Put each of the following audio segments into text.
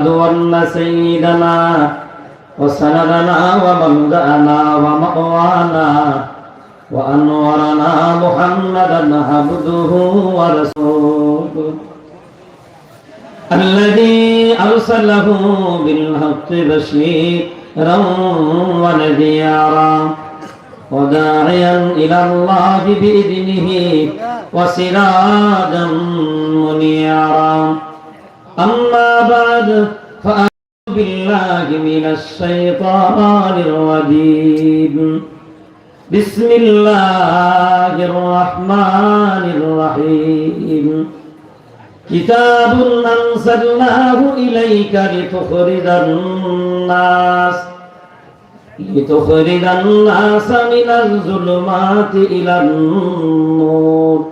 أن سيدنا وسندنا وملجأنا ومأوانا وأنورنا محمدا عبده ورسوله الذي أرسله بالحق بشيرا ونذيرا وداعيا إلى الله بإذنه وسراجا منيرا أما بعد فأعوذ بالله من الشيطان الرجيم بسم الله الرحمن الرحيم كتاب أنزلناه إليك لتخرج الناس لتخرج الناس من الظلمات إلى النور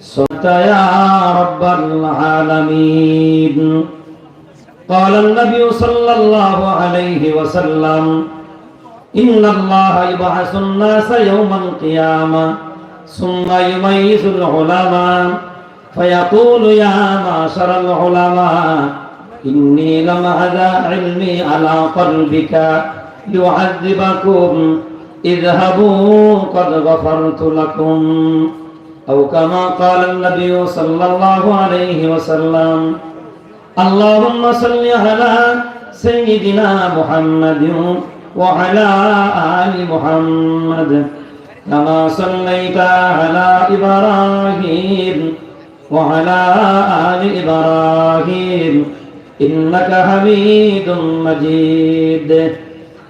صدق يا رب العالمين قال النبي صلى الله عليه وسلم إن الله يبعث الناس يوم القيامة ثم يميز العلماء فيقول يا معشر العلماء إني لمعذا علمي على قلبك يعذبكم اذهبوا قد غفرت لكم أو كما قال النبي صلى الله عليه وسلم اللهم صل على سيدنا محمد وعلى آل محمد كما صليت على إبراهيم وعلى آل إبراهيم إنك حميد مجيد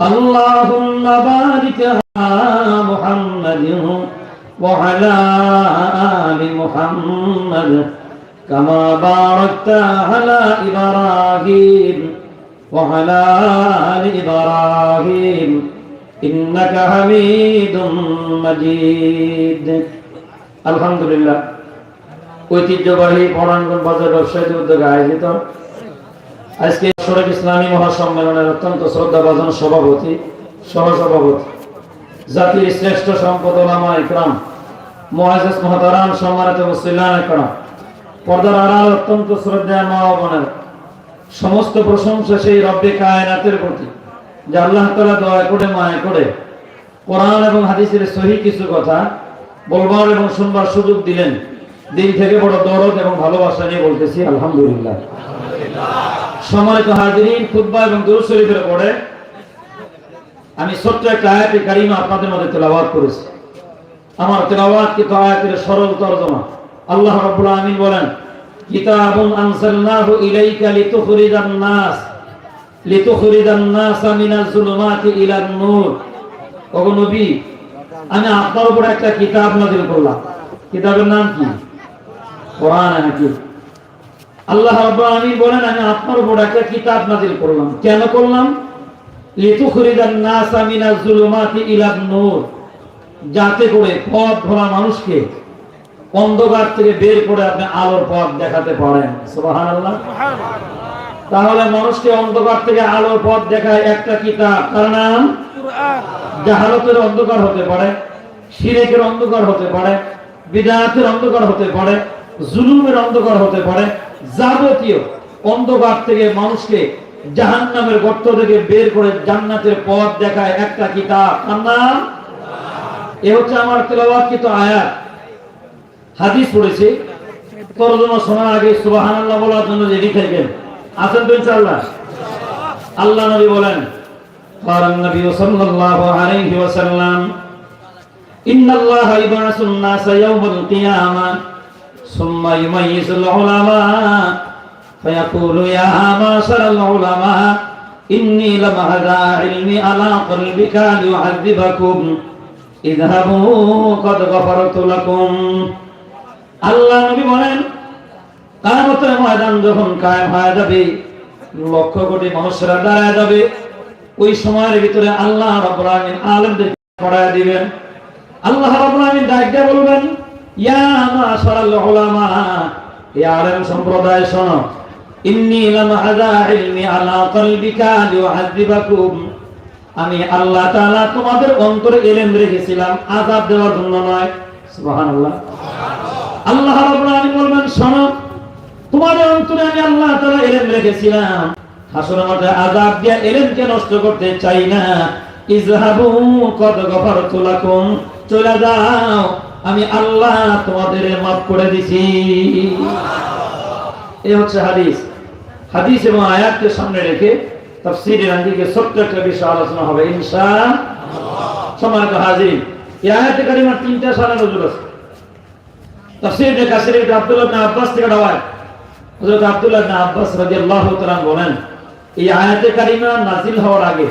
اللهم بارك على محمد وعلى آل محمد كما باركت على إبراهيم وعلى آل إبراهيم إنك حميد مجيد الحمد لله ঐতিহ্যবাহী পরাণগণ বাজার ব্যবসায়ী উদ্যোগে আয়োজিত আজকে সরক ইসলামী মহাসম্মেলনের অত্যন্ত শ্রদ্ধাভাজন সভাপতি সহসভাপতি জাতির শ্রেষ্ঠ সম্পদ ওলামা ইকরাম মুআজ্জিজ মুহতারাম সম্মানিত মুসলিমান ইকরাম পর্দার আড়াল অত্যন্ত শ্রদ্ধা মা বোনের, সমস্ত প্রশংসা সেই রব্বে কায়নাতের প্রতি, যে আল্লাহ তাআলা দয়া করে, মায়া করে কোরআন এবং হাদিসের সহি কিছু কথা বলবার এবং শুনবার সুযোগ দিলেন। দিন থেকে বড় দরদ এবং ভালোবাসা নিয়ে বলতেছি, আলহামদুলিল্লাহ। সম্মানিত হাজিরিন, খুতবা এবং দুরূদ শরীফের পরে আমি ছোট্ট একটা আয়াতে কারিমা আপনাদের মধ্যে তেলাওয়াত করেছি। আমার তেলাওয়াত কি আয়াতের সরল তর্জমা। আল্লাহ রাব্বুল আমিন বলেন, কিতাবুন আনসালনাহু ইলাইকা লিতুখরিজান নাস লিতুখরিজান নাস মিনাজ জুলুমাতি ইলান নূর। ওগো নবী, আমি আপনার উপর একটা কিতাব নাযিল করলাম। কিতাবের নাম কি? কোরআন হাকিম আল্লাহ রাব্বুল আমিন বলেন, আমি আপনার উপর একটা কিতাব নাযিল করলাম। কেন করলাম? লিতুখরিজান নাস মিনাজ জুলুমাতি ইলান নূর। যাতে করে পথ ভোলা মানুষকে অন্ধকার থেকে বের করে আপনি আলোর পথ দেখাতে পারেন। তাহলে মানুষকে অন্ধকার থেকে আলোর পথ দেখায় একটা কিতাব। তার নাম জাহালতের অন্ধকার হতে পারে, শিরেকের অন্ধকার হতে পারে, বিদায়াতের অন্ধকার হতে পারে, জুলুমের অন্ধকার হতে পারে, যাবতীয় অন্ধকার থেকে মানুষকে জাহান্নামের গর্ত থেকে বের করে জান্নাতের পথ দেখায় একটা কিতাব। তার নাম এ হচ্ছে আমার তেলাওয়াতকৃত আয়াত হাদিস পড়েছি তর্জমা শোনার আগে সুবহানাল্লাহ বলার জন্য রেডি থাকবেন আছেন তো ইনশাআল্লাহ আল্লাহ নবী বলেন قال النبي صلى الله عليه وسلم إن الله يبعث الناس يوم القيامة ثم يميز العلماء فيقول يا معشر العلماء إني لمهدى علمي على قلبك ليعذبكم ইদহাবু কদ গফারতু লাকুম। আল্লাহ নবী বলেন, কিয়ামতের ময়দান যখন কায়েম হয়ে যাবে, লক্ষ কোটি মানুষরা দাঁড়ায় যাবে। ওই সময়ের ভিতরে আল্লাহ রাব্বুল আলামিন আলেমদের পড়ায় দিবেন। আল্লাহ রাব্বুল আলামিন ডাকতে বলবেন, ইয়া মাশারাল উলামা ইয়া আলেম সম্প্রদায় শোনো, ইন্নী লামা আযা ইলমি আলা কলবিকা লিউআযিবাকুম। আমি আল্লাহ তাআলা তোমাদের অন্তরে ইলম রেখেছিলাম, আযাব দেওয়ার জন্য নয়। সুবহানাল্লাহ। আল্লাহ রাব্বুল আলামিন বলবেন, শোনো, তোমাদের অন্তরে আমি আল্লাহ তাআলা ইলম রেখেছিলাম। হাসরের মাঠে আযাব দিয়ে এলেমকে নষ্ট করতে চাই না। ইজহাবু কদ গফারতু লাকুম। চলে যাও, আমি আল্লাহ তোমাদের মাফ করে দিছি। এই হচ্ছে হাদিস। হাদিস এবং আয়াতকে সামনে রেখে তাফসীরের আঙ্গিকে ছোট্ট বিষয় আলোচনা হবে, ইনশাআল্লাহ। সম্মানিত হাজির আয়াতে কারিমার তিনটা সালে নজর আছে। তাফসীর কাসির ইবনে আব্দুল্লাহ ইবনে আব্বাস থেকে রাওয়ায়াত হযরত আব্দুল্লাহ ইবনে আব্বাস রাদিয়াল্লাহু তাআলা বলেন, এই আয়াতে কারিমা নাজিল হওয়ার আগে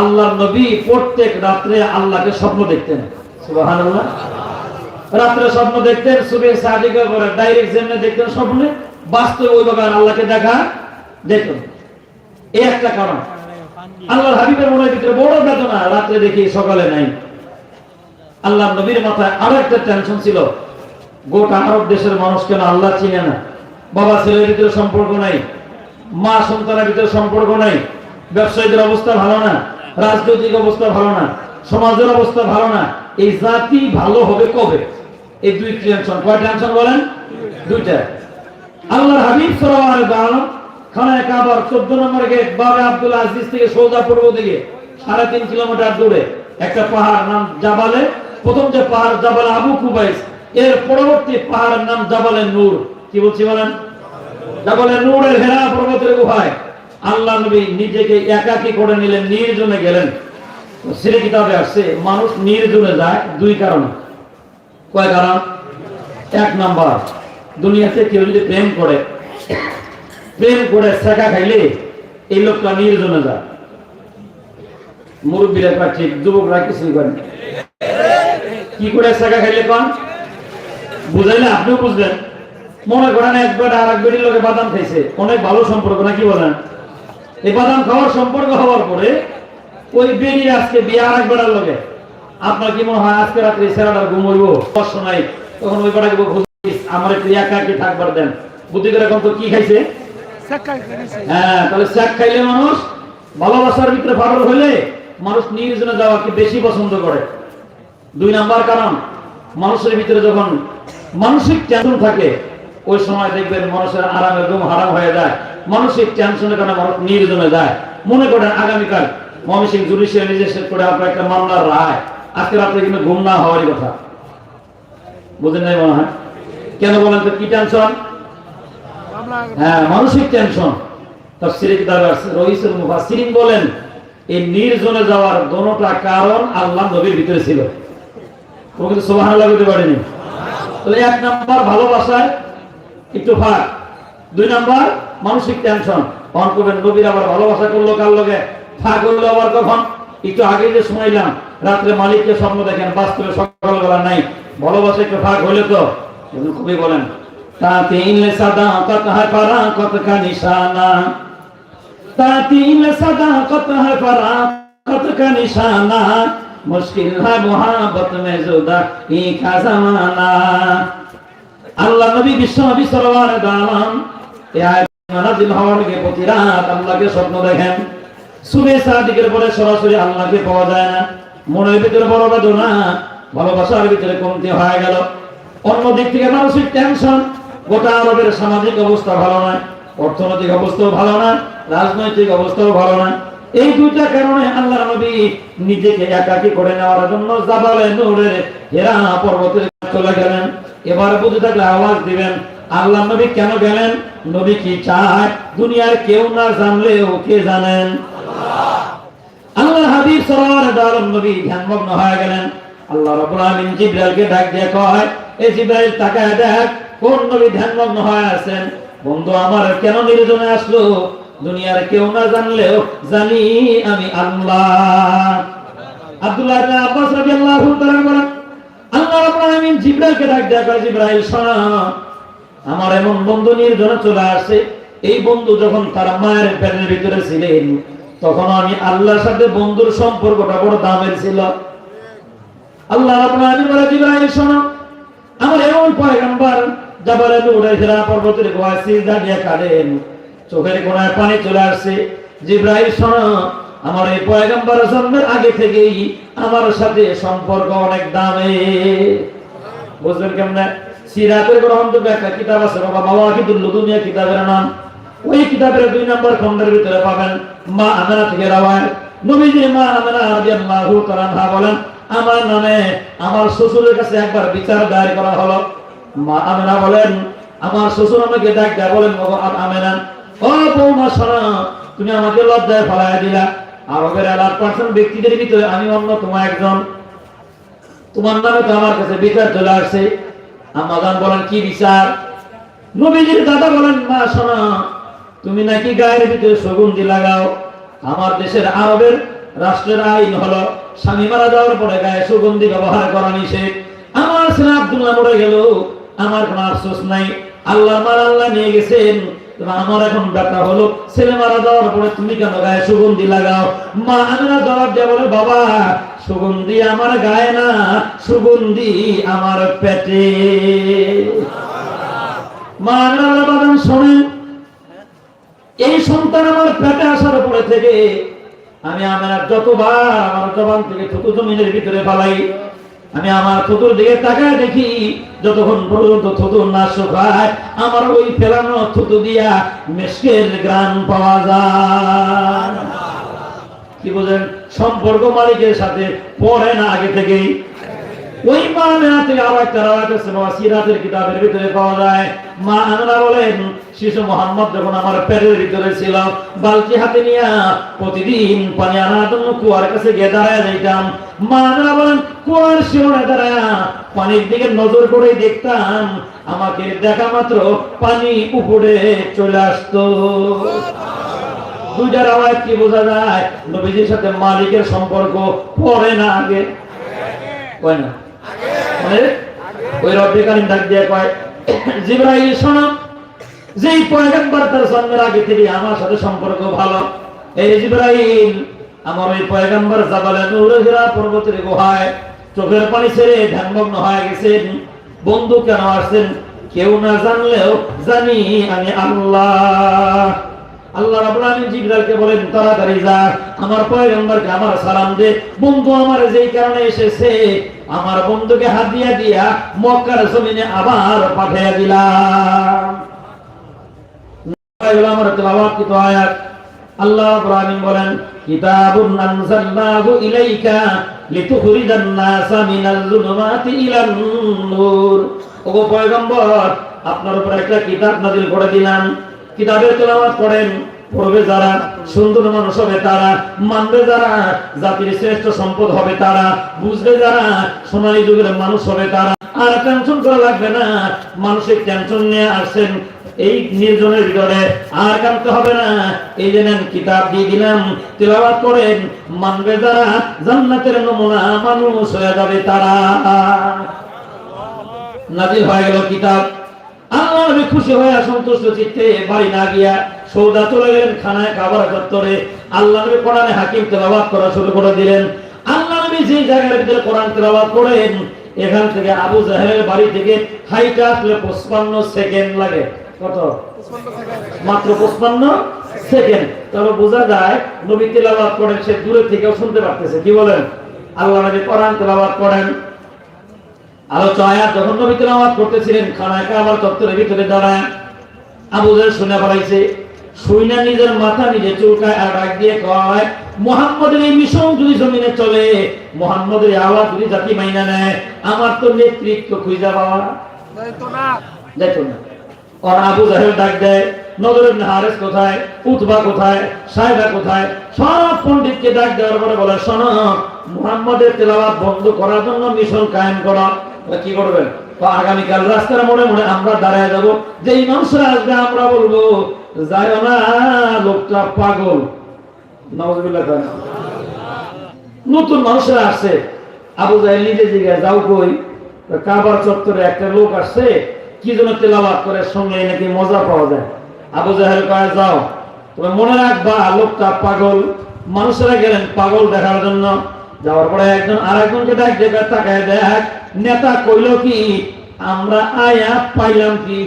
আল্লাহর নবী প্রত্যেক রাত্রে আল্লাহকে স্বপ্ন দেখতেন। সুবহানাল্লাহ। রাত্রে স্বপ্ন দেখতেন সুবে সাদিকা করে ডাইরেক্ট যেমনে দেখতেন, স্বপ্নে বাস্তবে ওইভাবে আল্লাহকে দেখা দেখতেন এই একটা কারণ। আল্লাহর হাবিবের মনের ভিতরে বড় বেদনা রাত্রে দেখি সকালে নাই। আল্লাহ নবীর মাথায় আরও একটা টেনশন ছিল। গোটা আরব দেশের আল্লাহ চিনে না? বাবা, ছেলের ভিতরে সম্পর্ক নাই। মা, সন্তানের ভিতরে সম্পর্ক নাই। ব্যবসায়ীদের অবস্থা ভালো না। রাজনৈতিক অবস্থা ভালো না। সমাজের অবস্থা ভালো না। এই জাতি ভালো হবে কবে? এই দুই টেনশন কয় টেনশন বলেন? দুইটা। আল্লাহর হাবিব ওয়াসাল্লাম খানায় কাবার 14 নম্বর গেট বাবে আব্দুল আজিজ থেকে সোজা পূর্ব দিকে, সাড়ে তিন কিলোমিটার দূরে। একটা পাহাড় নাম জাবালে, প্রথম যে পাহাড় জাবালে আবু কুবাইস, এর পরবর্তী পাহাড়ের নাম জাবালে নূর। কি বলছি বলেন? জাবালে নূরের হেরা পর্বতের গুহায়। আল্লাহ নবী নিজেকে একাকী করে নিলেন, নির্জনে গেলেন। সিরে কিতাবে আসছে, মানুষ নির্জনে যায় দুই কারণে। কয় কারণ? এক নাম্বার, দুনিয়াতে কেউ যদি প্রেম করে প্রেম করে শেখা খাইলে এই লোকটা নির্জনে যায়। মুরব্বীরা কয় ঠিক, যুবকরা কিছুই করেন? কি করে শেখা খাইলে কন? বুঝাইলে আপনিও বুঝলেন মনে করেন একবার আর এক বেটির লোকে বাদাম খাইছে। অনেক ভালো সম্পর্ক না কি বলেন? এই বাদাম খাওয়ার সম্পর্ক হওয়ার পরে ওই বেরিয়ে আজকে বিয়ে আর এক বেড়ার লোকে। আপনার কি মনে হয় আজকে রাত্রে সেরাটার ঘুম কষ্ট নাই। তখন ওই বেড়াকে আমার একটু একা থাকবার দেন। বুদ্ধি করে এখন তো কি খাইছে? হ্যাঁ তাহলে শাক খাইলে মানুষ ভালোবাসার ভিতরে ফাটল হইলে মানুষ নির্জনে যাওয়াকে বেশি পছন্দ করে। দুই নাম্বার কারণ, মানুষের ভিতরে যখন মানসিক টেনশন থাকে, ওই সময় দেখবেন মানুষের আরামের ঘুম হারাম হয়ে যায়। মানসিক টেনশনের কারণে মানুষ নির্জনে যায়। মনে করেন আগামীকাল ময়মনসিং জুডিশিয়াল ম্যাজিস্ট্রেট করে আপনার একটা মামলার রায়। আজকে রাত্রে কিন্তু ঘুম না হওয়ারই কথা। বুঝেন নাই মনে হয়? কেন বলেন তো কি টেনশন হ্যাঁ মানসিক টেনশন বলেন, এই নির্জনে যাওয়ার কারণ আল্লাহ নবীর ভিতরে ছিল। পারেনি। এক নাম্বার ভালোবাসায় একটু দুই নাম্বার মানসিক টেনশন কখন করবেন, নবীর আবার ভালোবাসা করল কার ফাঁক আবার কখন? একটু আগে যে শুনাইলাম রাত্রে মালিককে স্বপ্ন দেখেন, বাস্তবে সকালবেলা নাই। ভালোবাসা একটু ফাঁক হইলে তো খুবই বলেন। তাতিল সাদাকত হয় ফারাকত কত নিশানা। তাতিল সাদাকত হয় ফারাকত কা নিশানা। মুশকিল হয় মোহাবত মে জুদা কি কা জামানা। আল্লাহ নবী বিশ্ব নবী সাল্লাল্লাহু আলাইহি ওয়াসাল্লাম এই আয়াত নাযিল হওয়ার আগে প্রতি রাত আল্লাহকে স্বপ্ন দেখেন। সুবে সাদিকের পরে সরাসরি আল্লাহকে পাওয়া যায় না। মনের ভিতরে বড় বেদনা, ভালোবাসার ভিতরে কমতি হয়ে গেল। অন্য দিক থেকে মানসিক টেনশন গোটা আরবের সামাজিক অবস্থা ভালো নয়, অর্থনৈতিক অবস্থাও ভালো না রাজনৈতিক অবস্থাও ভালো না এই দুইটা কারণে আল্লাহ নবী নিজেকে একাকী করে নেওয়ার জন্য জাবালে নূরের হেরা পর্বতের চলে গেলেন। এবার বুঝে থাকলে আওয়াজ দিবেন, আল্লাহ নবী কেন গেলেন? নবী কি চায়? দুনিয়ার কেউ না জানলেও কে জানেন? আল্লাহ হাবিব আলাইহি ওয়াসাল্লাম নবী ধ্যানমগ্ন হয়ে গেলেন। আল্লাহ রাব্বুল আলামিন জিবরাইলকে ডাক দিয়ে কয় এই জিবরাইল, তাকায় দেখ কোন নবী ধ্যানমগ্ন হয়ে আছেন? বন্ধু, আমার কেন নির্জনে আসলো? দুনিয়ার কেউ না জানলেও জানি আমি আল্লাহ। আমার এমন বন্ধু নির্জনে চলে আসে। এই বন্ধু যখন তার মায়ের পেটের ভিতরে ছিলেন, তখন আমি আল্লাহর সাথে বন্ধুর সম্পর্কটা বড় দামের ছিল। আল্লাহ রাব্বুল আলামিন বলে শোনো, আমার এমন পয়গম্বর জাবালে হিরা পর্বতের গোয়ায় সিজদা দিয়ে কাঁদেন। চোখের কোণায় পানি চলে আসছে। জিব্রাইল, শোনো, আমার এই পয়গম্বর জন্মের আগে থেকেই আমার সাথে সম্পর্ক অনেক দামে। বুঝলেন কেমনে? সিরাতের গ্রহণ তো একটা কিতাব আছে, বাবা বাবা কিদুল্লু দুনিয়া কিতাবের নাম। ওই কিতাবের দুই নম্বর খণ্ডের ভিতরে পাবেন মা আমেনা থেকে রাওয়ায় নবীজি মা আমেনা রাদিয়াল্লাহু তাআলা বলেন, আমার নামে আমার শ্বশুরের কাছে একবার বিচার দায়ের করা হলো। মা আমেনা বলেন, আমার শ্বশুর আমাকে ডাক বলেন আমেনা, ও বৌমা শোনো তুমি আমাকে লজ্জায় ফেলায় দিলা। আরবের এলার পার্সেন্ট ব্যক্তিদের ভিতরে আমি অন্য তোমার একজন। তোমার নামে তো আমার কাছে বিচার চলে আসছে। আমাদান বলেন, কি বিচার? নবীজির দাদা বলেন, মা শোনা তুমি নাকি গায়ের ভিতরে সুগন্ধি লাগাও। আমার দেশের আরবের রাষ্ট্রের আইন হলো, স্বামী মারা যাওয়ার পরে গায়ে সুগন্ধি ব্যবহার করা নিষেধ। আমার ছেলে আব্দুল্লাহ মরে গেল। আমার কোনো আফসোস নাই। আল্লাহ মার আল্লাহ নিয়ে গেছেন। আমার এখন ব্যাপার হলো। ছেলে মারা যাওয়ার পরে তুমি কেন গায়ে সুগন্ধি লাগাও? মা জবাব বলে, বাবা, সুগন্ধি আমার গায়ে না, সুগন্ধি আমার পেটে। মা বলে বাবা শোনেন। এই সন্তান আমার পেটে আসার পরে থেকে আমি আমার যতবার আমার জবান থেকে থুতু জমিনের ভিতরে পালাই আমি আমার থুতুর দিকে তাকায় দেখি, যতক্ষণ পর্যন্ত থুতুর না শুকায় আমার ওই ফেলানো থুতু দিয়া মেসকের গ্রাম পাওয়া যায়। কি বলেন? সম্পর্ক মালিকের সাথে পড়ে না আগে থেকেই। ওই ভিতরে পাওয়া যায়। বলেন আমার ভিতরে বালতি হাতে নিয়ে প্রতিদিন পানি কাছে পানির দিকে নজর করে দেখতাম, আমাকে দেখা মাত্র পানি উপরে চলে আসতো। দুইটা রাওয়ায় কি বোঝা যায়? নবীজির সাথে মালিকের সম্পর্ক পড়ে না আগে? না। ওই রব্বে কারিম ডাক দিয়ে কয় শোনো তার আগে থেকে আমার সাথে সম্পর্ক ভালো, এই জিব্রাইল আমার ওই পয়গম্বর জাবালে নূর হিরা পর্বতের গুহায় চোখের পানি ছেড়ে ধ্যানমগ্ন হয়ে গেছেন। বন্ধু কেন আসছেন? কেউ না জানলেও জানি আমি আল্লাহ। আল্লাহ রাব্বুল আলামিন বলেন, তাড়াতাড়ি যা, আমার পয়গম্বরকে আমার সালাম দে। বন্ধু আমার যেই কারণে এসেছে, আমার বন্ধুকে হাদিয়া দিয়া মক্কার জমিনে আবার পাঠিয়ে দিলাম আল্লাহ রাব্বুল বলেন, কিতাবুন আনজালনাহু ইলাইকা লিতুখরিজান নাসা মিনাল যুলুমাতি ইলান নূর। ওগো পয়গম্বর, আপনার উপর একটা কিতাব নাযিল করে দিলাম। কিতাবের তেলাওয়াত করেন, পড়বে যারা সুন্দর মানুষ হবে তারা, মানবে যারা, জাতির শ্রেষ্ঠ সম্পদ হবে তারা, বুঝবে যারা, সোনালী যুগের মানুষ হবে তারা। আর টেনশন করা লাগবে না মানসিক টেনশন নিয়ে আসছেন, এই নির্জনের ভিতরে আর কানতে হবে না। এই যে নেন কিতাব দিয়ে দিলাম, তেলাওয়াত করেন, মানবে যারা, জান্নাতের নমুনা মানুষ হয়ে যাবে তারা। নাজিল হয়ে গেল কিতাব। আল্লাহ নবী খুশি হয়ে সন্তুষ্ট চিত্তে বাড়ি না গিয়া সৌদা চলে গেলেন, খানায় খাবার চত্বরে আল্লাহ নবী কোরআনে হাকিম তেলাওয়াত করা শুরু করে দিলেন। আল্লাহ নবী যে জায়গার ভিতরে কোরআন তেলাওয়াত করেন, এখান থেকে আবু জাহেলের বাড়ি থেকে হাইটা আসলে পঁচপান্ন সেকেন্ড লাগে। কত? মাত্র পঁচপান্ন সেকেন্ড। তবে বোঝা যায়, নবী তেলাওয়াত করেন সে দূরে থেকেও শুনতে পারতেছে। কি বলেন? আল্লাহ নবী কোরআন তেলাওয়াত করেন। আলোচ আয়াত যখন নবী তেলাওয়াত করতেছিলেন খানায় কাবার চত্বরের ভিতরে দাঁড়ায়। আবু জাহেল শুনে পড়াইছে শুইনা নিজের মাথা নিজে চুলকায় আর ডাক দিয়ে কয়, মোহাম্মদের এই মিশন যদি জমিনে চলে, মোহাম্মদের আওয়াজ যদি জাতি মাইনা নেয়, আমার তো নেতৃত্ব খুঁজা পাওয়া দেখো না। আর আবু জাহেল ডাক দেয় নজর ইবনে হারিস কোথায়? উতবা কোথায়? সাহেবা কোথায়? সব পণ্ডিতকে ডাক দেওয়ার পরে বলে, শোনো, মুহাম্মাদের তেলাওয়াত বন্ধ করার জন্য মিশন কায়েম করা। কি করবেন? তো আগামীকাল রাস্তার মোড়ে মোড়ে আমরা দাঁড়ায় যাব। যেই মানুষরা আসবে, আমরা বলব, যায় না, লোকটা পাগল। নওয়াজবিল্লাহ নতুন মানুষরা আসছে। আবু জাহেল নিজে জিজ্ঞাসা যাও কই? কাবার চত্বরে একটা লোক আসছে, কি জন্য তেলাওয়াত করে সঙ্গে নাকি মজা পাওয়া যায়। আবু জাহেল কয়ে, যাও। তবে মনে রাখবা, লোকটা পাগল। মানুষেরা গেলেন পাগল দেখার জন্য। যাওয়ার পরে একজন আরেকজনকে ডাক দেখে তাকায় দেখ নেতা কইল কি আমরা আয়া পাইলাম কি?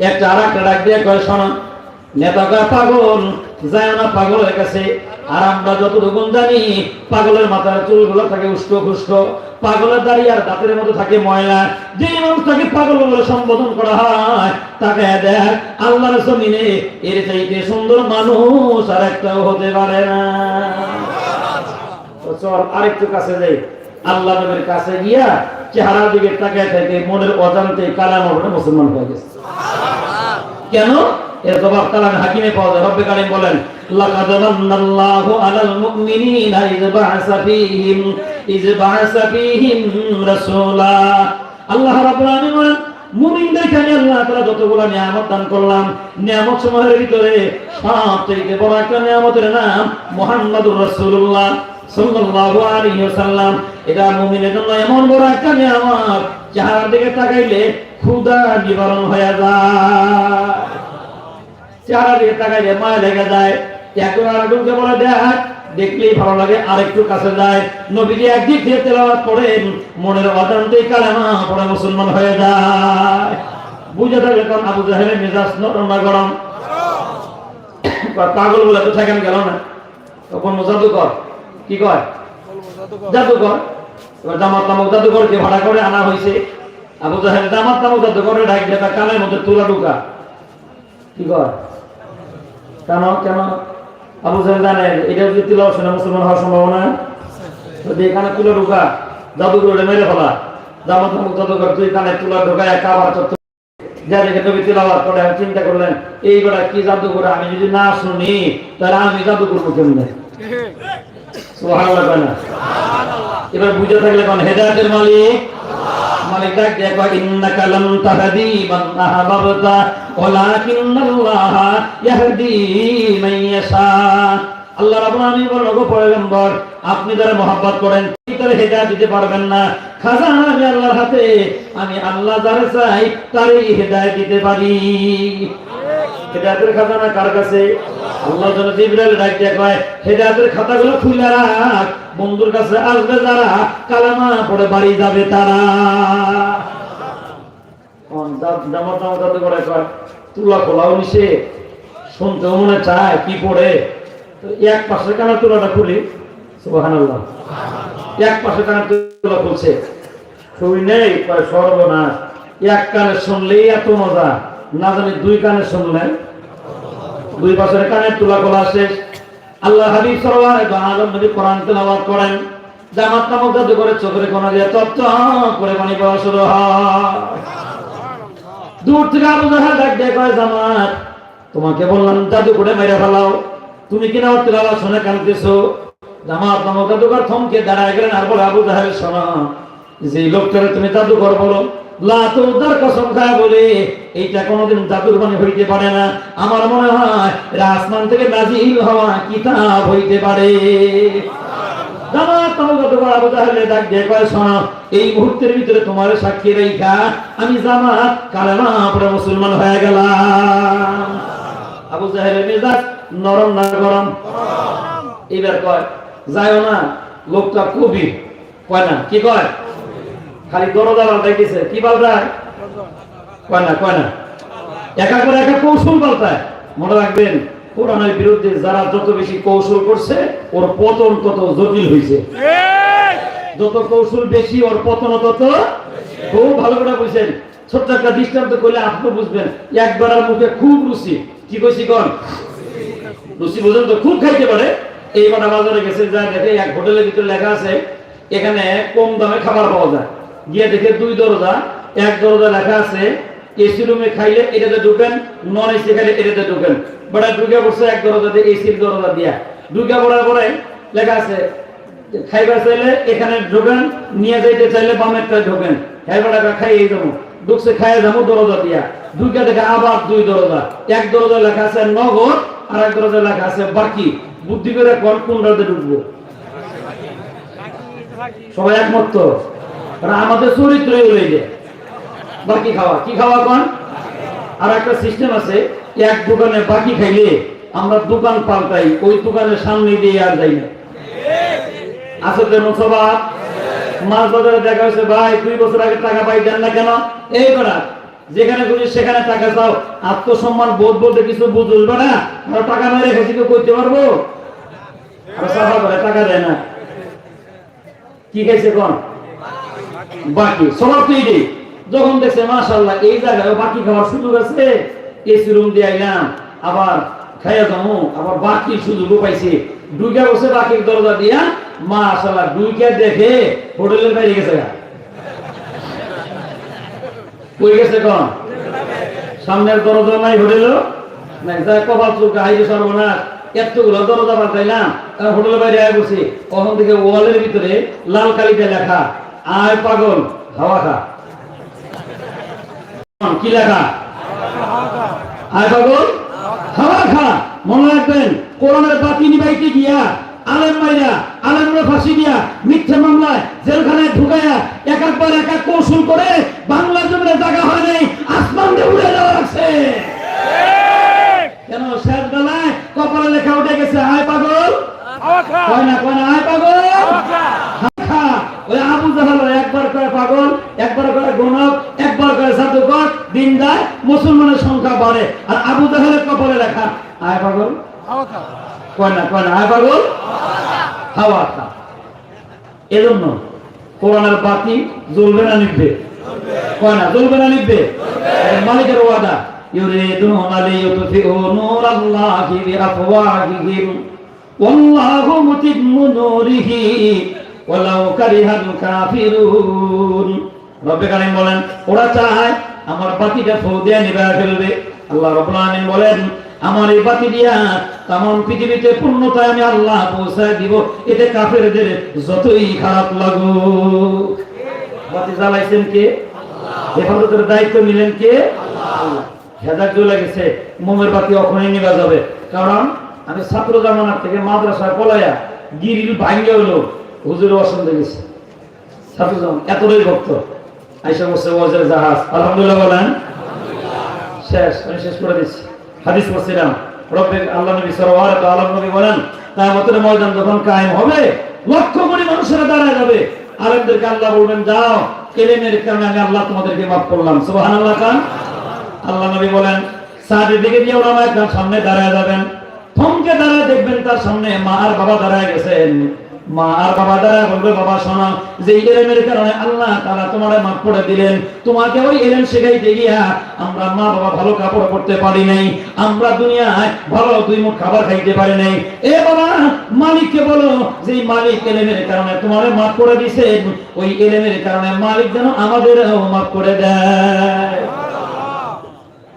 একটা আর একটা ডাক দিয়ে কয় শোনো নেতাকা পাগল যায় না পাগলের কাছে। আর আমরা যতটুকু জানি, পাগলের মাথার চুলগুলো থাকে উষ্ঠ খুষ্ট পাগলের দাড়ি আর দাঁতের মতো থাকে ময়লা। যে মানুষ তাকে পাগল বলে সম্বোধন করা হয়, তাকে দেখ, আল্লাহর জমিনে এর চাইতে সুন্দর মানুষ আর একটাও হতে পারে না। চল, আরেকটু কাছে যাই। আল্লাহ নবীর কাছে গিয়া চেহারার দিকে তাকায় থেকে, মনের অজান্তে কালাম মুসলমান হয়ে গেছে। কেন? এর জবাব কালাম হাকিমে পাওয়া যায়। রব্বে কালিম বলেন, লাকাদ মান্নাল্লাহু আলাল মুমিনিনা ফীহিম ফীহিম রাসূলা। আল্লাহ রাব্বুল আলামিন আমি আল্লাহ তাআলা যতগুলো নিয়ামত দান করলাম, নিয়ামত সমূহের ভিতরে সবথেকে বড় একটা নিয়ামতের নাম মুহাম্মাদুর রাসূলুল্লাহ সাল্লাল্লাহু আলাইহি ওয়াসাল্লাম। এটা মুমিনের জন্য এমন বড় একটা নিয়ামত, যাহার দিকে তাকাইলে ক্ষুধা নিবারণ হয়ে যায়। চেহারা দিকে তাকাইলে মায়া লেগে যায়। একজন আরেকজনকে বলে দেখ দেখলেই ভালো লাগে, আরেকটু কাছে যায়। নবীজি একদিক দিয়ে তেলাওয়াত করেন, মনের অজান্তেই কালেমা পড়ে মুসলমান হয়ে যায়। বুঝে থাকলে কারণ আবু জাহেলের মেজাজ নরম না গরম। পাগল বলে তো থাকেন গেল না। তখন জাদুকর? কি কয়? জাদুকর। এবার জামাত নামক জাদুকরকে ভাড়া করে আনা হয়েছে। আবু জাহেল জামাত নামক জাদুকরের ডাক দিয়ে কানের মধ্যে তুলা ঢুকা কি কয়? কেন কেন? আবু জাহেল জানে, এটা যদি তিলাও মুসলমান হওয়ার সম্ভাবনা? যদি এখানে তুলে ঢুকা জাদুকর মেরে ফেলা। জামাত জাদুকর তুই কানে তুলা ঢুকায়, কাবার চত্বর যা দেখে নবী তিলাওয়াত করে চিন্তা করলেন, এই বেটা কি জাদু করে আমি যদি না শুনি, তাহলে আমি জাদু করব কেমনে? এবার বুঝে থাকলে কোন হেদায়েতের মালিক? আল্লাহ রাব্বুল পয়গম্বর আপনি যারা মহব্বত করেন তার হেদায়েত দিতে পারবেন না। খাজানা আমি আল্লাহর হাতে, আমি আল্লাহ যারা চাই, তারই হেদায়েত দিতে পারি। হেদায়েতের খাজানা কার কাছে? আল্লাহ যেন জিবরাইল ডাক দিয়ে কয়, হেদায়েতের খাতাগুলো খুলে রাখ। বন্ধুর কাছে আসবে যারা, কালামা পড়ে বাড়ি যাবে তারা। জামাত জামাত জাত করে কয়, তুলা খোলাও নিছে শুনতেও মনে চায় কি পড়ে? তো এক পাশে কানা তুলাটা খুলি, সুবহানাল্লাহ। এক পাশে কানা তুলা খুলছে। শুই নেই, কয় সর্বনাশ। এক কানে শুনলেই এত মজা, না জানি দুই কানে শুনলেন। দুই বছরের কানের তুলা খোলা শেষ। আল্লাহ হাবিব আলাইহি ওয়াসাল্লাম নবী কোরআন তেলাওয়াত করেন। জামাত নামক জাদু করে চোখের কোনা দিয়ে তপ্ত করে পানি পাওয়া শুরু দূর থেকে আবু জাহাল ডাক দিয়ে কয়, জামাত, তোমাকে বললাম জাদু করে মেরে ফেলাও। তুমি কিনা তেলাওয়াত শুনে কাঁদতেছো? জামাত নামক জাদুকর থমকে দাঁড়ায় গেলেন আর বলে, আবু জাহেল, শোনো যে লোকটারে তুমি জাদুকর বলো বলে, এইটা কোনোদিন পারে না। আমার মনে হয় মুহূর্তের ভিতরে তোমার সাক্ষী রেখা আমি জামাত কালেমা মুসলমান হয়ে গেলাম। আবু মেজাজ নরম না গরম? এবার কয়, যায়ও না, লোকটা কবি কয় না, কি কয়? খালি দরজা পাল্টাইতেছে কি পাল্টায় কয় না কয় না? একা করে একা কৌশল পাল্টায়। মনে রাখবেন, কোরআনের বিরুদ্ধে যারা যত বেশি কৌশল করছে, ওর পতন তত জটিল হয়েছে যত কৌশল বেশি, ওর পতন তত খুব ভালো করে বুঝছেন ছোট্ট একটা দৃষ্টান্ত করলে আপনি বুঝবেন, একবার মুখে খুব রুচি। কি কইছি কন? রুচি বুঝেন তো, খুব খাইতে পারে। এইবার বাজারে গেছে, যা দেখে এক হোটেলের ভিতরে লেখা আছে, এখানে কম দামে খাবার পাওয়া যায়। গিয়ে দেখে দুই দরজা, এক দরজা লেখা আছে এসি রুমে খাইলে এটাতে ঢুকেন নন এসি খাইলে এটাতে ঢুকেন। বেটা ঢুকে পড়ছে এক দরজা দিয়ে এসির দরজা দিয়া। ঢুকে পড়ার পরে লেখা আছে, খাইবার চাইলে এখানে ঢোকেন, নিয়ে যাইতে চাইলে বামেরটা ঢোকেন। হ্যাঁ বেটা খাইয়ে যাব। ঢুকছে, খাইয়ে যাব দরজা দিয়া। ঢুকে দেখে আবার দুই দরজা। এক দরজা লেখা আছে নগদ আর এক দরজা লেখা আছে বাকি। বুদ্ধি করে কোন কোনটাতে ঢুকবো? সবাই একমত তো? আমাদের চরিত্রই হয়ে যায় বাকি খাওয়া? কি খাওয়া কোন? আর একটা সিস্টেম আছে, এক দোকানে বাকি খাইলে আমরা দোকান পাল্টাই, ওই দোকানের সামনে দিয়ে আর যাই না। আছে তো সভা মাছ বাজারে দেখা হয়েছে, ভাই দুই বছর আগে টাকা পাই দেন না কেন? এই করা যেখানে খুশি সেখানে টাকা চাও। আত্মসম্মান বোধ বলতে কিছু বুঝবে না আর টাকা মেরে রেখেছি কেউ করতে পারব? টাকা দেয় না। কি খাইছে কোন? বাকি তো এটাই যখন দেখছে মাশাল্লাহ এই জায়গায় বাকি খাওয়ার সুযোগ আছে এসি রুম দিয়ে আইলাম, আবার খাইয়া যাব আবার বাকি সুযোগ পাইছি। দুইটা বসে বাকির দরজা দিয়া মাশাল্লাহ দুইটা দেখে হোটেলের বাইরে গেছে। কই গেছে সামনের দরজা নাই হোটেল নাই যা কপাল চুল হাইরে সর্বনাশ। এতগুলো দরজা পাল্টাইলাম আর হোটেলের বাইরে আয় বসি। ওখান থেকে ওয়ালের ভিতরে লাল কালিতে লেখা আয় পাগল হাওয়া খা। কি লেখা? আয় পাগল হাওয়া খা। মনে রাখবেন কোরআনের বাতি নিবাইতে গিয়া আলেম মাইরা আলেমরা ফাঁসি দিয়া মিথ্যে মামলায় জেলখানায় ঢুকাইয়া এক একবার এক এক কৌশল করে বাংলা জমিনে জায়গা হয় নাই আসমান দিয়ে উড়ে যাওয়া আছে কেন শেষ বেলায় কপালে লেখা উঠে গেছে আয় পাগল। কয় না কয় না আয় পাগল। খা। ওই একবার করে পাগল, একবার করে গণক, একবার করে জাদুকর দিন যায় মুসলমানের সংখ্যা বাড়ে। আর আবু জাহালের কপালে লেখা, আয় পাগল। কয় না কয় না, আয় পাগল। হাওয়া খা। এজন্য কোরআনের বাতি জ্বলবে না নিভবে। কয় না, জ্বলবে না নিভবে। মালিকের ওয়াদা ইউরিদুনা লিইউতফিউ নূরাল্লাহি বিআফওয়াহিহিম। ওয়াল্লাহু মুতিম্মু নূরিহি। ওয়ালাউ কারিহাল কাফিরুন। রব্বে কারীম বলেন, ওরা চায় আমার বাতিটা ফু দিয়ে ফেলবে। আল্লাহ রাব্বুল আলামিন বলেন, আমার এই বাতি দিয়া তামাম পৃথিবীতে পূর্ণতায় আমি আল্লাহ পৌঁছায় দিব। এতে কাফেরদের যতই খারাপ লাগুক। বাতি জ্বালাইছেন কে? হেফাজতের দায়িত্ব নিলেন কে? হেদার জ্বলে গেছে, মোমের বাতি অখনই নিবা যাবে। কারণ আমি ছাত্র জামানার থেকে মাদ্রাসায় পলাইয়া গিরিল ভাঙ্গে হলো। হুজুর অসন্দেহ গেছে। এতটাই ভক্ত। আইসা বসে ওয়াজের জাহাজ। আলহামদুলিল্লাহ বলেন, শেষ, আমি শেষ করে দিচ্ছি। হাদিস পড়ছিলাম রব্বে আল্লাহ নবী সরওয়ার আল্লাহ নবী বলেন ময়দান যখন কায়েম হবে, লক্ষ কোটি মানুষেরা দাঁড়ায় যাবে। আল্লাহ বলবেন যাও এলেমের কারণে আমি আল্লাহ তোমাদেরকে মাফ করলাম। খান আল্লাহ নবী বলেন দিকে সামনে দাঁড়ায় যাবেন। থমকে দাঁড়ায় দেখবেন তার সামনে মা আর বাবা দাঁড়ায় গেছেন। মা আর বাবা দাঁড়ায় বলবে, বাবা, শোনো, যে কারণে আল্লাহ তারা তোমার করে দিলেন, তোমাকে ওই এলেম শেখাইতে গিয়া আমরা মা, বাবা ভালো কাপড় পরতে পারি নাই, আমরা দুনিয়ায় ভালো দুই খাবার খাইতে পারি নাই। এ বাবা, মালিককে বলো যে মালিক এলেমের কারণে তোমার মাফ করে দিছেন, ওই এলেমের কারণে মালিক যেন আমাদেরও মাফ করে দেয়।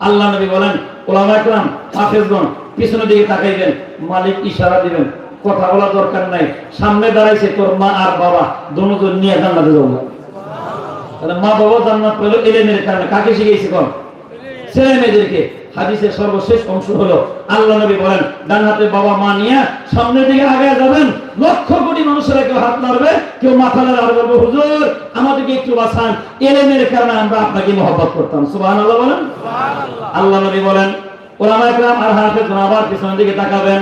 আল্লাহ নবী বলেন ওলামা একরাম হাফেজগণ, পিছনের দিকে তাকাইবেন, মালিক ইশারা দিবেন। কথা বলা দরকার নাই। সামনে দাঁড়াইছে তোর মা আর বাবা দুজন নিয়ে জান্নাতে যাব। তাহলে মা বাবা জান্নাত পেল এলেমের কারণে। কাকে শিখেছি কোন? ছেলে মেয়েদেরকে হাদিসের সর্বশেষ অংশ হলো আল্লাহ নবী বলেন ডান হাতে বাবা মা নিয়ে সামনের দিকে আগে যাবেন। লক্ষ কোটি মানুষেরা কেউ হাত মারবে কেউ মাথা নাড়ে বলবে হুজুর আমাদেরকে একটু বাঁচান। এলেমের কারণে আমরা আপনাকে মহব্বত করতাম। সুবহানাল্লাহ বলেন? আল্লাহ নবী বলেন ওলামা একরাম আর হাফেজ আবার পিছনের দিকে তাকাবেন।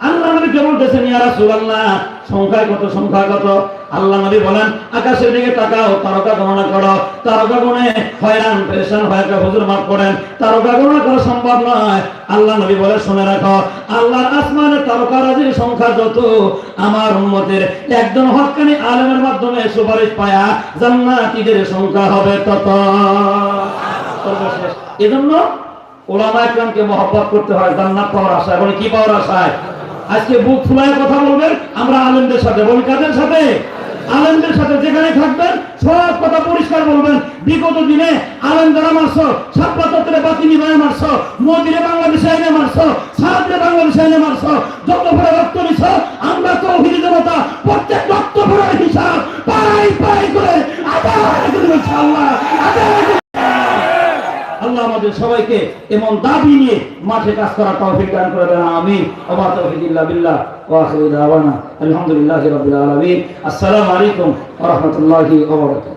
আল্লাহ কে বলতেছেন, ইয়া রাসূলুল্লাহ? সংখ্যায় কত সংখ্যা কত আল্লাহ নবী বলেন, আকাশের দিকে তাকাও, তারকা গণনা করো। তারকা গণে হয়রান, পেরেশান হয়ে হুজুর মাফ করেন। তারকা গণনা করা সম্ভব নয়। আল্লাহ নবী বলে শুনে রাখো, আল্লাহর আসমানে তারকারাজির সংখ্যা যত, আমার উম্মতের একজন হক্কানি আলেমের মাধ্যমে সুপারিশ পায়া জান্নাতীদের সংখ্যা হবে তত। এজন্য ওলামা একরামকে মহব্বত করতে হয়, জান্নাত পাওয়ার আশায়। বলে, কি পাওয়ার আশায়? আজকে বুক ফুলায় কথা বলবেন, আমরা আলেমদের সাথে, বলি কাদের সাথে? আলেমদের সাথে যেখানে থাকবেন, সব কথা পরিষ্কার বলবেন। বিগত দিনে আলেম যারা মারছ ছাপ্পা তত্ত্বে বাতি নিবায় মারছ মোদিরে বাংলাদেশে এনে মারছ সাহায্যে বাংলাদেশে এনে মারছ যত ভরে রক্ত নিছ, আমরা তো অভিযোগ জনতা প্রত্যেক রক্ত ভরার হিসাব পাই পাই করে আদায় করে আল্লাহ আমাদের সবাইকে এমন দাবি নিয়ে মাঠে কাজ করার তৌফিক দান করে দেন, আমিন। ওয়া তৌফিক বিল্লাহ, ওয়া আখিরু দাওয়ানা আলহামদুলিল্লাহি রাব্বিল আলামিন। আসসালামু আলাইকুম ওয়া রাহমাতুল্লাহি ওয়া বারাকাতুহু।